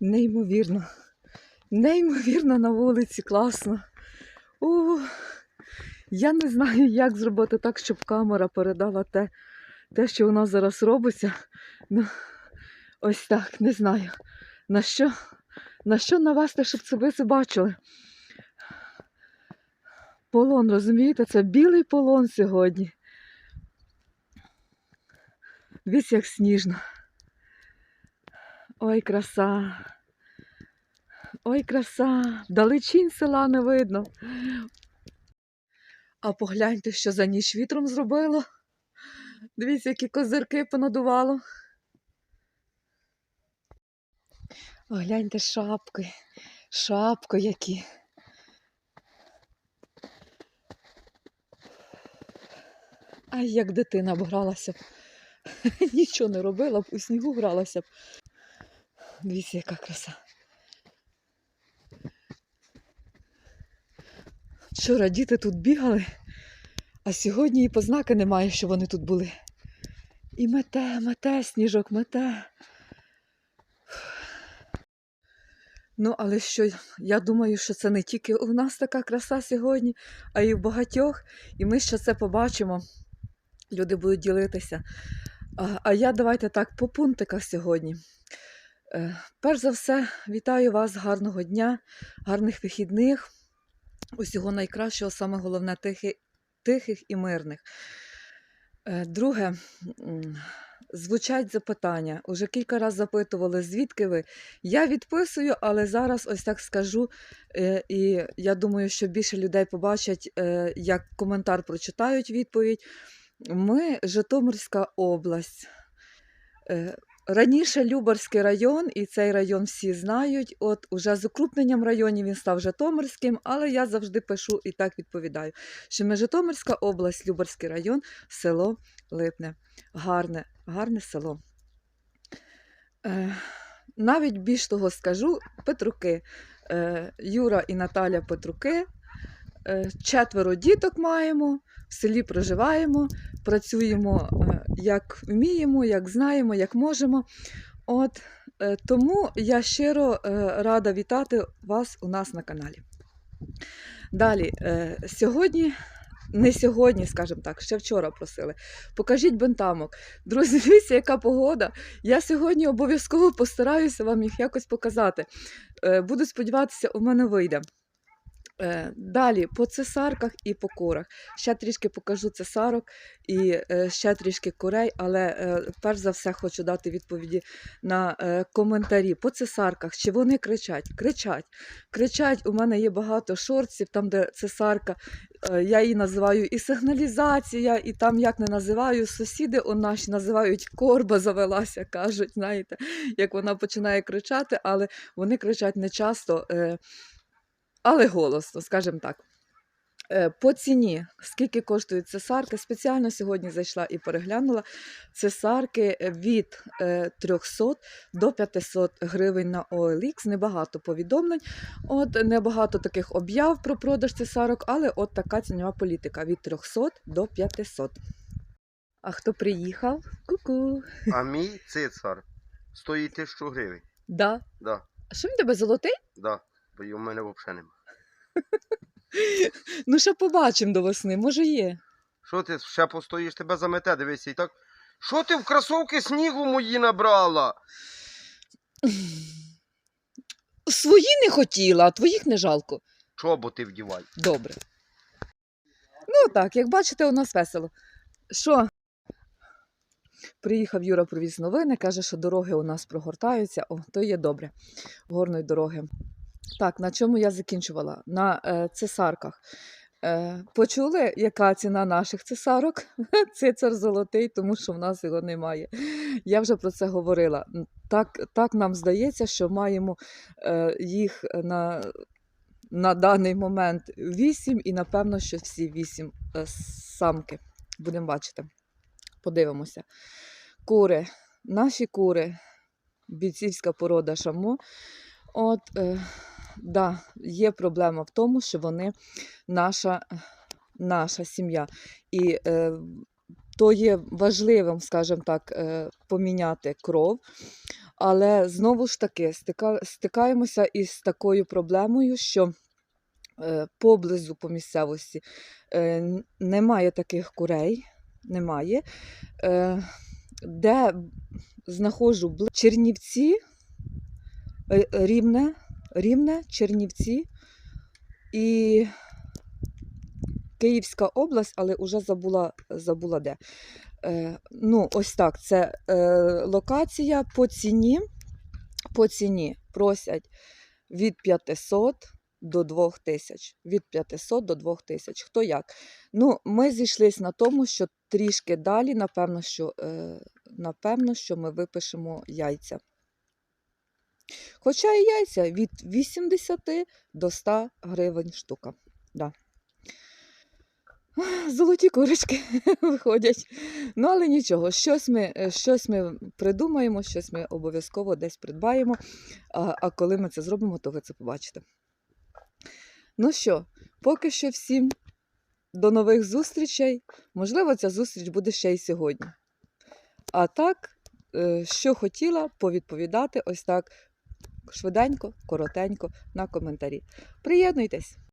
Неймовірно. Неймовірно на вулиці, класно. У, я не знаю, як зробити так, щоб камера передала те, те, що у нас зараз робиться. Ну, ось так, не знаю. На що, на що навести, щоб це ви це бачили? Полон, розумієте, це білий полон сьогодні. Дивіться, як сніжно. Ой, краса. Ой, краса. Далечінь села не видно. А погляньте, що за ніч вітром зробило. Дивіться, які козирки понадувало. О, гляньте шапки. Шапки які. Ай, як дитина б гралася б. Нічого не робила б, у снігу гралася б. Дивіться, яка краса. Вчора діти тут бігали, а сьогодні і познаки немає, що вони тут були. І мете, мете, сніжок мете. Ну, але що, я думаю, що це не тільки у нас така краса сьогодні, а й у багатьох. І ми ще це побачимо. Люди будуть ділитися. А, а я давайте так по пунктиках сьогодні. Е, перш за все, вітаю вас, гарного дня, гарних вихідних, усього найкращого, саме головне тихи, тихих і мирних. Е, друге, звучать запитання. Уже кілька разів запитували, звідки ви. Я відписую, але зараз ось так скажу. е, І я думаю, що більше людей побачать, як коментар прочитають відповідь. Ми Житомирська область. Раніше Любарський район, і цей район всі знають. От уже з укрупненням районів він став Житомирським, але я завжди пишу і так відповідаю, що ми Житомирська область, Любарський район, село Липне. Гарне, гарне село. Е, навіть більш того скажу, Петруки. Е, Юра і Наталя Петруки. Е, четверо діток маємо, в селі проживаємо, працюємо е, як вміємо, як знаємо, як можемо. От, е, тому я щиро рада вітати вас у нас на каналі. Далі, сьогодні, не сьогодні, скажімо так, ще вчора просили. Покажіть бентамок. Друзі, дивіться, яка погода. Я сьогодні обов'язково постараюся вам їх якось показати. Буду сподіватися, у мене вийде. Е, Далі по цесарках і по курах. Ще трішки покажу цесарок і е, ще трішки курей, але е, перш за все хочу дати відповіді на коментарі по цесарках. Чи вони кричать? Кричать. Кричать, у мене є багато шорців, там, де цесарка. Я її називаю і сигналізація, і там як не називаю, сусіди у наші називають корба завелася, кажуть, знаєте, як вона починає кричати, але вони кричать не часто. Е, але голосно, скажімо так. Е, По ціні, скільки коштують цесарки, спеціально сьогодні зайшла і переглянула цесарки від е, 300 до 500 гривень на OLX. Небагато повідомлень, от небагато таких об'яв про продаж цесарок, але от така цінова політика від 300 до 500. А хто приїхав? Ку-ку. А мій цицар стоїть тисячу гривень. Да. Да, А що він тебе золотий? да. Бо й у мене взагалі нема. Ну, ще побачимо до весни, може є. Що ти ще постоїш, тебе замете, дивися і так. Що ти в кросовки снігу мої набрала? Свої не хотіла, а твоїх не жалко. Чоботи вдівай. Добре. Ну так, як бачите, у нас весело. Що? Приїхав Юра, привіз новини, каже, що дороги у нас прогортаються. О, то є добре. Горної дороги. Так, на чому я закінчувала? На е, цесарках. Е, почули, яка ціна наших цесарок? Цицар золотий, тому що в нас його немає. Я вже про це говорила. Так, так нам здається, що маємо е, їх на, на даний момент вісім, і напевно, що всі вісім е, самки. Будемо бачити. Подивимося. Кури. Наші кури, бійцівська порода шамо. От, е, да, є проблема в тому, що вони наша, наша сім'я. І е, то є важливим, скажімо так, е, поміняти кров. Але знову ж таки стика, стикаємося із такою проблемою, що е, поблизу по місцевості е, немає таких курей, немає. Е, де знаходжу Чернівці, е, Рівне, Рівне, Чернівці і Київська область, але вже забула, забула де. Е, ну, ось так. Це е, локація по ціні. По ціні просять від 500 до 2000. Від 500 до 2000. Хто як? Ну, ми зійшлись на тому, що трішки далі, напевно, що, е, напевно, що ми випишемо яйця. Хоча і яйця від 80 до 100 гривень штука. Да. Золоті курочки виходять. Ну, але нічого, щось ми, е, щось ми придумаємо, щось ми обов'язково десь придбаємо. А, а коли ми це зробимо, то ви це побачите. Ну що, поки що всім до нових зустрічей. Можливо, ця зустріч буде ще й сьогодні. А так, е, що хотіла повідповідати ось так швиденько, коротенько на коментарі. Приєднуйтесь!